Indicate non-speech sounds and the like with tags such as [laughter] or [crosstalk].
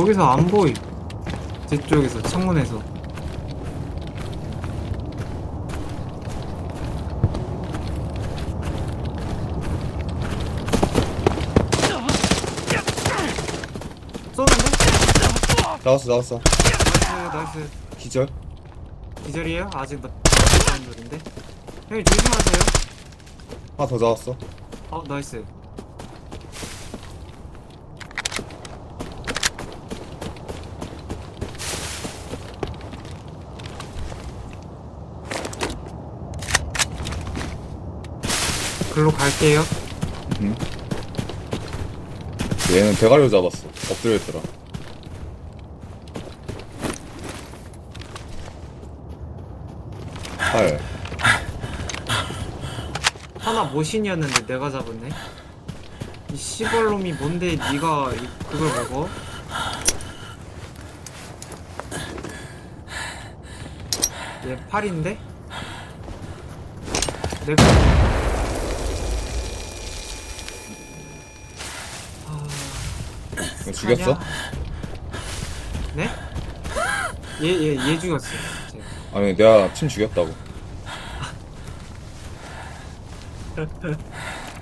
거기서 안 보임. 제 쪽에서 창문에서. 쏘는데? 나왔어 나왔어 나이스 나이스. 기절 기절이에요? 아직 뭐 사람들인데? 형님 조심하세요. 하나 더 나왔어 어 나이스. 글로 갈게요. 응. 얘는 대가리로 잡았어 엎드려 있더라 팔 하나 모신이었는데 내가 잡았네. 이 시벌놈이 뭔데 네가 이- 그걸 먹어? 얘 팔인데? 내가 이거 죽였어? 하냐? 네? 얘 얘 얘 죽였어. 제가. 아니 내가 팀 죽였다고 [laughs]